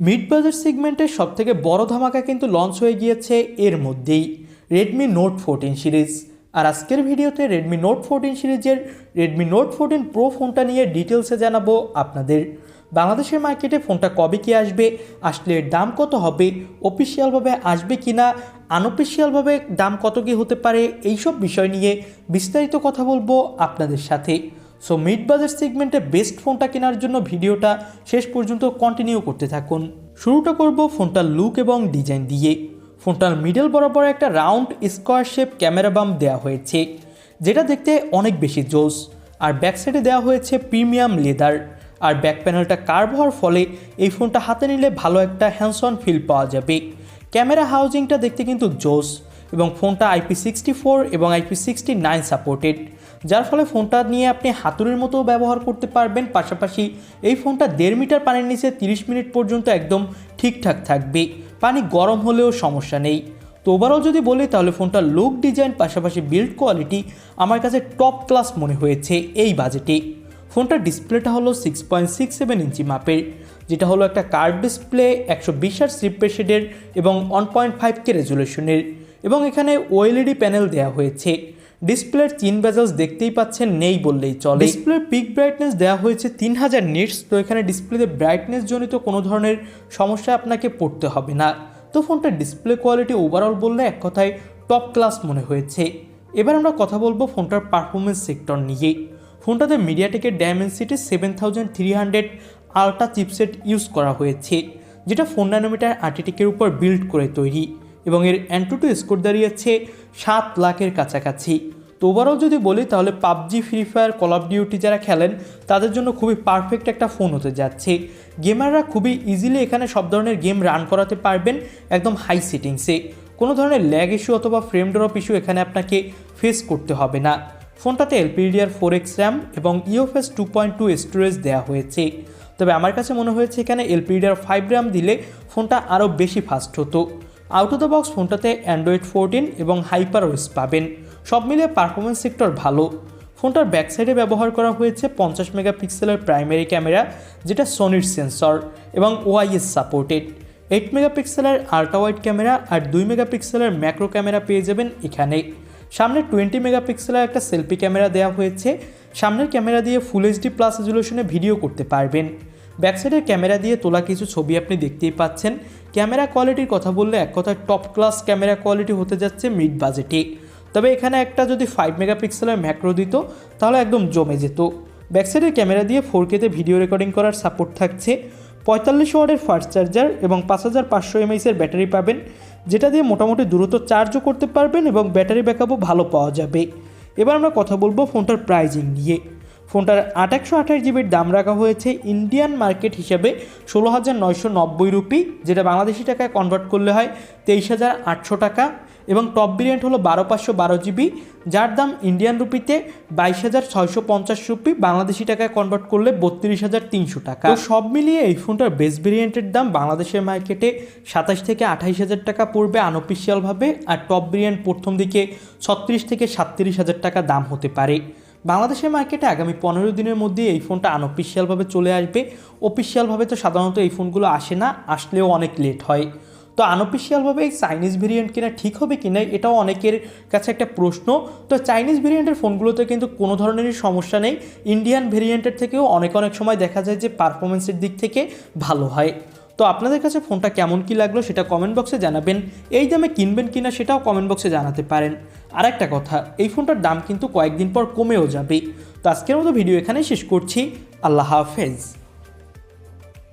Mid বাজার সেগমেন্টের সবথেকে বড় ধামাকা কিন্তু লঞ্চ হয়ে গিয়েছে এর মধ্যেই রেডমি নোট ফোরটিন সিরিজ আর আজকের ভিডিওতে রেডমি নোট ফোরটিন সিরিজের রেডমি নোট ফোরটিন প্রো ফোনটা নিয়ে ডিটেলসে জানাব আপনাদের। বাংলাদেশের মার্কেটে ফোনটা কবে কি আসবে, আসলে দাম কত হবে অফিসিয়ালভাবে আসবে কি না আনঅফিসিয়ালভাবে দাম কত কি হতে পারে, এইসব বিষয় নিয়ে বিস্তারিত কথা বলব আপনাদের সাথে। সো মিড বাজার সেগমেন্টে বেস্ট ফোনটা কেনার জন্য ভিডিওটা শেষ পর্যন্ত কন্টিনিউ করতে থাকুন। শুরুটা করব ফোনটার লুক এবং ডিজাইন দিয়ে। ফোনটার মিডল বরাবর একটা রাউন্ড স্কোয়ার শেপ ক্যামেরা বাম দেওয়া হয়েছে, যেটা দেখতে অনেক বেশি জোস। আর ব্যাক সাইডে দেওয়া হয়েছে প্রিমিয়াম লেদার আর ব্যাক প্যানেলটা কার্ভ হওয়ার ফলে এই ফোনটা হাতে নিলে ভালো একটা হ্যান্ডসন ফিল পাওয়া যাবে। ক্যামেরা হাউজিংটা দেখতে কিন্তু জোস। এবং ফোনটা আইপি সিক্সটি ফোর এবং আইপি সিক্সটি নাইন সাপোর্টেড, যার ফলে ফোনটা নিয়ে আপনি হাতুড়ির মতো ব্যবহার করতে পারবেন। পাশাপাশি এই ফোনটা দেড় মিটার পানির নিচে তিরিশ মিনিট পর্যন্ত একদম ঠিকঠাক থাকবে। পানি গরম হলেও সমস্যা নেই। তো ওভারঅল যদি বলি, তাহলে ফোনটার লুক ডিজাইন পাশাপাশি বিল্ড কোয়ালিটি আমার কাছে টপ ক্লাস মনে হয়েছে এই বাজেটে ফোনটার ডিসপ্লেটা হলো সিক্স পয়েন্ট সিক্স সেভেন ইঞ্চি মাপের, যেটা হলো একটা কার্ড ডিসপ্লে, একশো বিশ আর শেডের এবং ওয়ান পয়েন্ট ফাইভ কে রেজুলেশনের এবং এখানে ওএলইডি প্যানেল দেওয়া হয়েছে। ডিসপ্লের তিন বেজলস দেখতেই পাচ্ছেন, নেই বললেই চলে। ডিসপ্লের পিক ব্রাইটনেস দেওয়া হয়েছে তিন হাজার নিটস, তো এখানে ডিসপ্লেতে ব্রাইটনেস জনিত কোনো ধরনের সমস্যা আপনাকে পড়তে হবে না। তো ফোনটার ডিসপ্লে কোয়ালিটি ওভারঅল বললে এক কথায় টপ ক্লাস মনে হয়েছে। এবার আমরা কথা বলব ফোনটার পারফরমেন্স সেক্টর নিয়ে। ফোনটাতে মিডিয়াটেকের Dimensity seven thousand three hundred ultra chipset use করা হয়েছে, যেটা ফোর ন্যানোমিটার আর্টিটেকের উপর বিল্ড করে তৈরি এবং এর অ্যান্টুটু স্কোর দাঁড়িয়েছে সাত লাখের কাছাকাছি। তো ওভারঅল যদি বলি, তাহলে PUBG free fire call of duty যারা খেলেন, তাদের জন্য খুবই পারফেক্ট একটা ফোন হতে যাচ্ছে। গেমাররা খুবই ইজিলি এখানে সব ধরনের গেম রান করাতে পারবেন একদম হাই সেটিংসে কোনো ধরনের ল্যাগ ইস্যু অথবা ফ্রেম ড্রপ ইস্যু এখানে আপনাকে ফেস করতে হবে না। ফোনটাতে এলপিডিআর ফোর এক্স র্যাম এবং UFS two point two storage দেওয়া হয়েছে। তবে আমার কাছে মনে হয়েছে এখানে এলপিডিআর ফাইভ র্যাম দিলে ফোনটা আরও বেশি ফাস্ট হতো। আউট অফ দ্য বক্স ফোনটাতে অ্যান্ড্রয়েড ফোরটিন এবং হাইপার ওয়েস পাবেন। সব মিলিয়ে পারফরমেন্স সেক্টর ভালো। ফোনটার ব্যাক সাইডে ব্যবহার করা হয়েছে পঞ্চাশ মেগাপিক্সেলের প্রাইমারি ক্যামেরা যেটা সোনির সেন্সর এবং ওআইএস সাপোর্টেড এইট মেগাপিক্সেলের আল্ট্রা ওয়াইড ক্যামেরা আর দুই মেগাপিক্সেলের ম্যাক্রো ক্যামেরা পেয়ে যাবেন এখানে। সামনে টোয়েন্টি মেগাপিক্সেলের একটা সেলফি ক্যামেরা দেওয়া হয়েছে। সামনের ক্যামেরা দিয়ে ফুল এইচডি প্লাস রেজুলেশনে ভিডিও করতে পারবেন। ব্যাকসাইডের ক্যামেরা দিয়ে তোলা কিছু ছবি আপনি দেখতেই পাচ্ছেন। ক্যামেরা কোয়ালিটির কথা বললে এক কথায় টপ ক্লাস ক্যামেরা কোয়ালিটি হতে যাচ্ছে মিড বাজেটে তবে এখানে একটা যদি ফাইভ মেগাপিক্সেলের ম্যাক্রো দিত, তাহলে একদম জমে যেত। ব্যাকসাইডের ক্যামেরা দিয়ে ফোর কেতে ভিডিও রেকর্ডিং করার সাপোর্ট থাকছে। পঁয়তাল্লিশ ওয়ার্ডের ফাস্ট চার্জার এবং পাঁচ হাজার পাঁচশো এমএইসের ব্যাটারি পাবেন। যেটা দিয়ে মোটামুটি দ্রুত চার্জও করতে পারবেন এবং ব্যাটারি ব্যাকআপও ভালো পাওয়া যাবে। এবার আমরা কথা বলব ফোনটার প্রাইজিং নিয়ে। ফোনটার আট একশো আঠাশ জিবির দাম রাখা হয়েছে ইন্ডিয়ান মার্কেট হিসাবে ষোলো হাজার নয়শো নব্বই রুপি, যেটা বাংলাদেশি টাকায় কনভার্ট করলে হয় তেইশ হাজার আটশো টাকা। এবং টপ ভেরিয়েন্ট হলো বারো পাঁচশো বারো জিবি যার দাম ইন্ডিয়ান রুপিতে বাইশ হাজার ছয়শো পঞ্চাশ রুপি বাংলাদেশি টাকায় কনভার্ট করলে বত্রিশ হাজার তিনশো টাকা। তো সব মিলিয়ে এই ফোনটার বেস ভেরিয়েন্টের দাম বাংলাদেশের মার্কেটে সাতাশ থেকে আঠাইশ হাজার টাকা পড়বে আনঅফিসিয়ালভাবে আর টপ ভেরিয়েন্ট প্রথম দিকে ছত্রিশ থেকে সাতত্রিশ হাজার টাকা দাম হতে পারে। বাংলাদেশের মার্কেটে আগামী পনেরো দিনের মধ্যে এই ফোনটা আনঅফিসিয়ালভাবে চলে আসবে। অফিসিয়ালভাবে তো সাধারণত এই ফোনগুলো আসে না, আসলেও অনেক লেট হয়। তো আনঅফিসিয়ালভাবে এই চাইনিজ ভেরিয়েন্ট কিনা ঠিক হবে কিনা এটাও অনেকের কাছে একটা প্রশ্ন। তো চাইনিজ ভেরিয়েন্টের ফোনগুলোতে কিন্তু কোনো ধরনেরই সমস্যা নেই। ইন্ডিয়ান ভেরিয়েন্টের থেকেও অনেক অনেক সময় দেখা যায় যে পারফরমেন্সের দিক থেকে ভালো হয়। তো আপনাদের কাছে ফোনটা কেমন কি লাগল সেটা কমেন্ট বক্সে জানাবেন। এই দামে কিনবেন কিনা সেটাও কমেন্ট বক্সে জানাতে পারেন। আর একটা কথা, এই ফোনটার দাম কিন্তু কয়েকদিন পর কমেও যাবে। তো আজকের মতো ভিডিও এখানেই শেষ করছি। আল্লাহ হাফেজ।